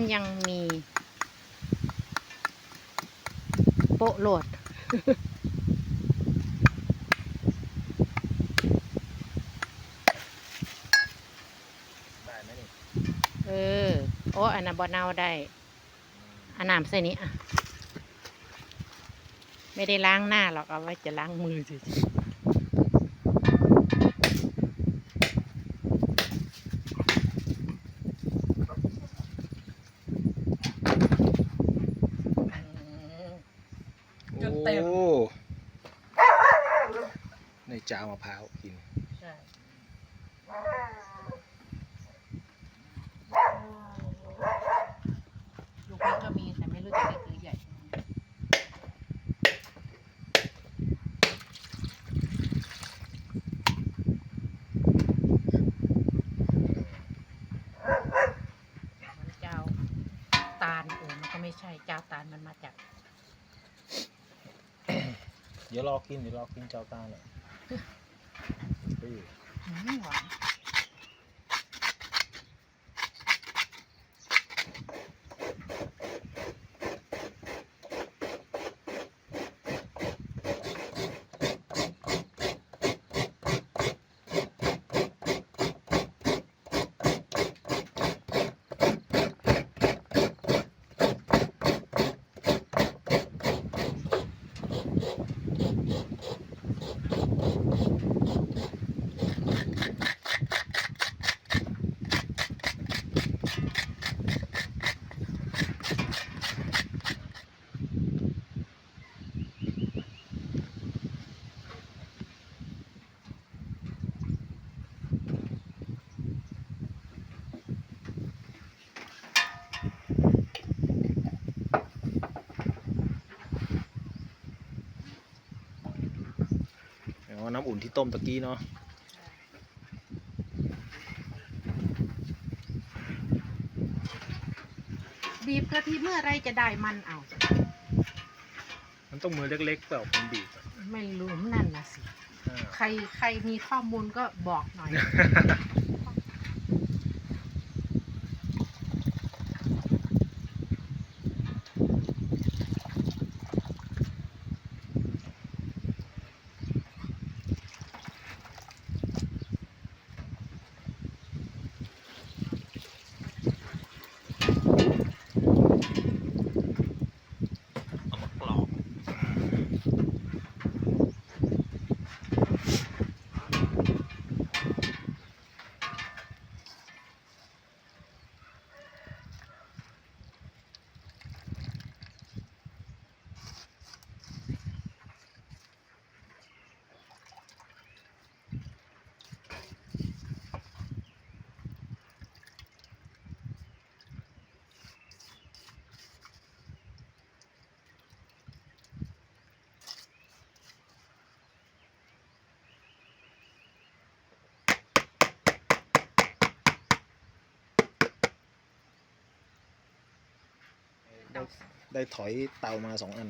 ำยังมี โปะโหลด ได้ไหมนี่เออ โอ้อันนั้นบอเนาได้อันน้ำใส่นี้อะ ไม่ได้ล้างหน้าหรอกเอาไว้จะล้างมือเฉยๆ จนเต็ม โอ้ ในจาวมะพร้าวกินใช่ลูกนี้ก็มีแต่ไม่รู้จะเล็กหรือใหญ่มันเจ้าตาลโอ้มันก็ไม่ใช่เจ้าตาลมันมาจาก เดี๋ยวรอกินเดี๋ยวรอกินเจ้าตาหน่อย ไนเอาน้ำอุ่นที่ต้มตะกี้เนาะ บีบกะทิเมื่อไรจะได้มันเอา มันต้องมือเล็กๆเปล่าคนบีบอะไม่รู้นั่นนะสิ อ่า ใครใครมีข้อมูลก็บอกหน่อย ได้ถอยเตามาสองอัน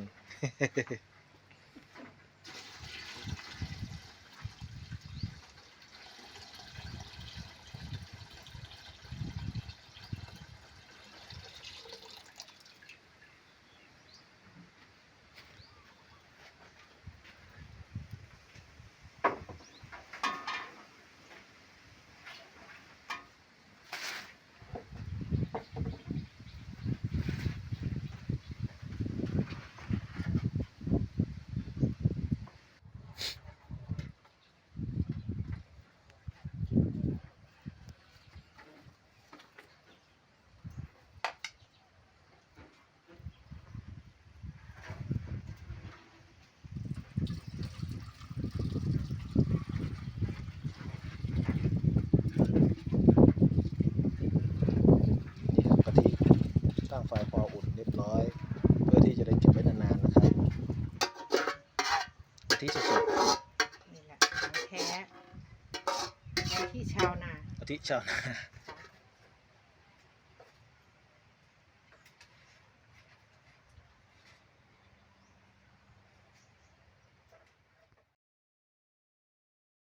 และที่ชาวนา อาทิชาวนา